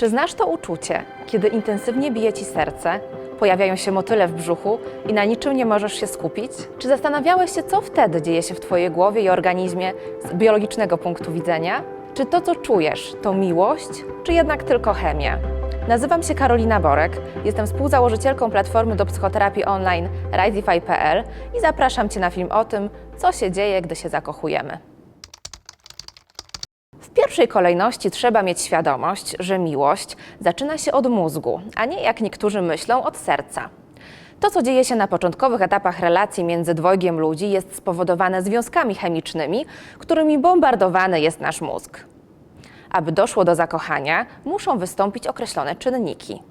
Czy znasz to uczucie, kiedy intensywnie bije ci serce, pojawiają się motyle w brzuchu i na niczym nie możesz się skupić? Czy zastanawiałeś się, co wtedy dzieje się w twojej głowie i organizmie z biologicznego punktu widzenia? Czy to, co czujesz, to miłość, czy jednak tylko chemia? Nazywam się Karolina Borek, jestem współzałożycielką platformy do psychoterapii online Risify.pl i zapraszam Cię na film o tym, co się dzieje, gdy się zakochujemy. W pierwszej kolejności trzeba mieć świadomość, że miłość zaczyna się od mózgu, a nie jak niektórzy myślą od serca. To, co dzieje się na początkowych etapach relacji między dwojgiem ludzi, jest spowodowane związkami chemicznymi, którymi bombardowany jest nasz mózg. Aby doszło do zakochania, muszą wystąpić określone czynniki.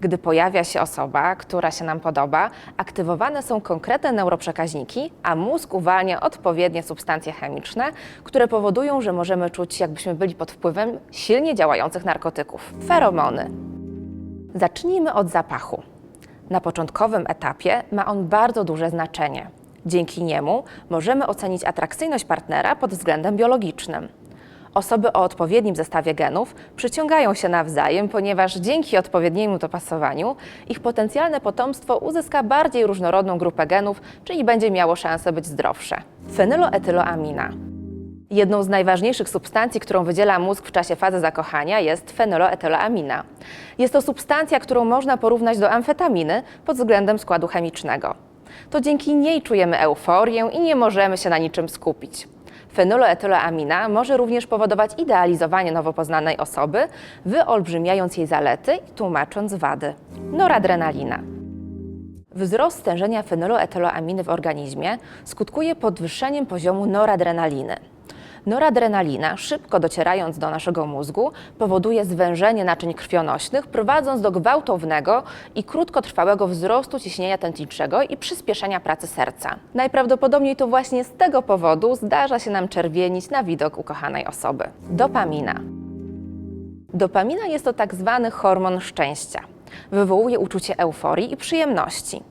Gdy pojawia się osoba, która się nam podoba, aktywowane są konkretne neuroprzekaźniki, a mózg uwalnia odpowiednie substancje chemiczne, które powodują, że możemy czuć, jakbyśmy byli pod wpływem silnie działających narkotyków. Feromony. Zacznijmy od zapachu. Na początkowym etapie ma on bardzo duże znaczenie. Dzięki niemu możemy ocenić atrakcyjność partnera pod względem biologicznym. Osoby o odpowiednim zestawie genów przyciągają się nawzajem, ponieważ dzięki odpowiedniemu dopasowaniu ich potencjalne potomstwo uzyska bardziej różnorodną grupę genów, czyli będzie miało szansę być zdrowsze. Fenyloetyloamina. Jedną z najważniejszych substancji, którą wydziela mózg w czasie fazy zakochania jest fenyloetyloamina. Jest to substancja, którą można porównać do amfetaminy pod względem składu chemicznego. To dzięki niej czujemy euforię i nie możemy się na niczym skupić. Fenyloetyloamina może również powodować idealizowanie nowo poznanej osoby, wyolbrzymiając jej zalety i tłumacząc wady. Noradrenalina. Wzrost stężenia fenyloetyloaminy w organizmie skutkuje podwyższeniem poziomu noradrenaliny. Noradrenalina, szybko docierając do naszego mózgu, powoduje zwężenie naczyń krwionośnych, prowadząc do gwałtownego i krótkotrwałego wzrostu ciśnienia tętniczego i przyspieszenia pracy serca. Najprawdopodobniej to właśnie z tego powodu zdarza się nam czerwienić na widok ukochanej osoby. Dopamina. Dopamina jest to tak zwany hormon szczęścia. Wywołuje uczucie euforii i przyjemności.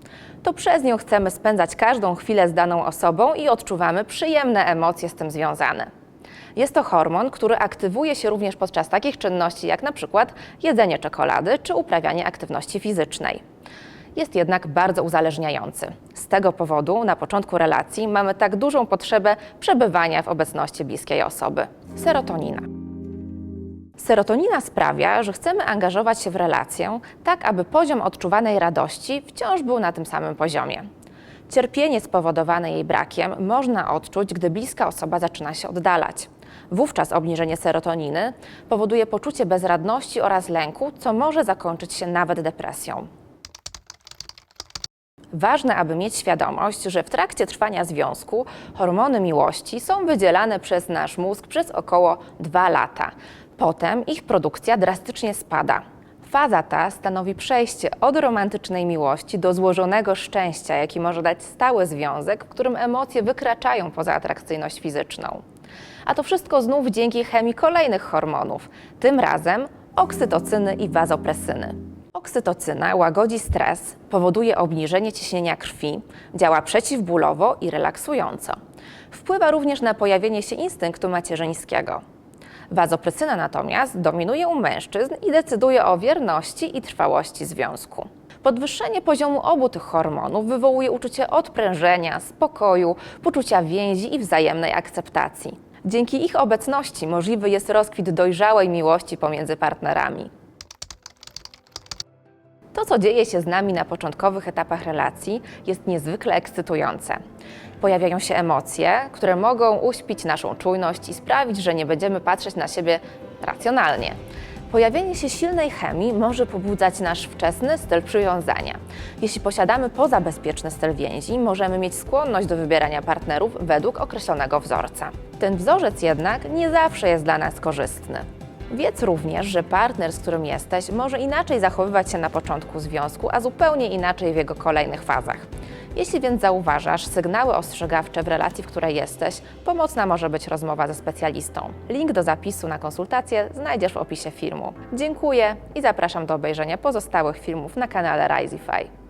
To przez nią chcemy spędzać każdą chwilę z daną osobą i odczuwamy przyjemne emocje z tym związane. Jest to hormon, który aktywuje się również podczas takich czynności jak na przykład jedzenie czekolady czy uprawianie aktywności fizycznej. Jest jednak bardzo uzależniający. Z tego powodu na początku relacji mamy tak dużą potrzebę przebywania w obecności bliskiej osoby. Serotonina. Serotonina sprawia, że chcemy angażować się w relację, tak aby poziom odczuwanej radości wciąż był na tym samym poziomie. Cierpienie spowodowane jej brakiem można odczuć, gdy bliska osoba zaczyna się oddalać. Wówczas obniżenie serotoniny powoduje poczucie bezradności oraz lęku, co może zakończyć się nawet depresją. Ważne, aby mieć świadomość, że w trakcie trwania związku hormony miłości są wydzielane przez nasz mózg przez około 2 lata. Potem ich produkcja drastycznie spada. Faza ta stanowi przejście od romantycznej miłości do złożonego szczęścia, jaki może dać stały związek, w którym emocje wykraczają poza atrakcyjność fizyczną. A to wszystko znów dzięki chemii kolejnych hormonów, tym razem oksytocyny i wazopresyny. Oksytocyna łagodzi stres, powoduje obniżenie ciśnienia krwi, działa przeciwbólowo i relaksująco. Wpływa również na pojawienie się instynktu macierzyńskiego. Wazopresyna natomiast dominuje u mężczyzn i decyduje o wierności i trwałości związku. Podwyższenie poziomu obu tych hormonów wywołuje uczucie odprężenia, spokoju, poczucia więzi i wzajemnej akceptacji. Dzięki ich obecności możliwy jest rozkwit dojrzałej miłości pomiędzy partnerami. To, co dzieje się z nami na początkowych etapach relacji, jest niezwykle ekscytujące. Pojawiają się emocje, które mogą uśpić naszą czujność i sprawić, że nie będziemy patrzeć na siebie racjonalnie. Pojawienie się silnej chemii może pobudzać nasz wczesny styl przywiązania. Jeśli posiadamy pozabezpieczny styl więzi, możemy mieć skłonność do wybierania partnerów według określonego wzorca. Ten wzorzec jednak nie zawsze jest dla nas korzystny. Wiedz również, że partner, z którym jesteś, może inaczej zachowywać się na początku związku, a zupełnie inaczej w jego kolejnych fazach. Jeśli więc zauważasz sygnały ostrzegawcze w relacji, w której jesteś, pomocna może być rozmowa ze specjalistą. Link do zapisu na konsultację znajdziesz w opisie filmu. Dziękuję i zapraszam do obejrzenia pozostałych filmów na kanale Risify.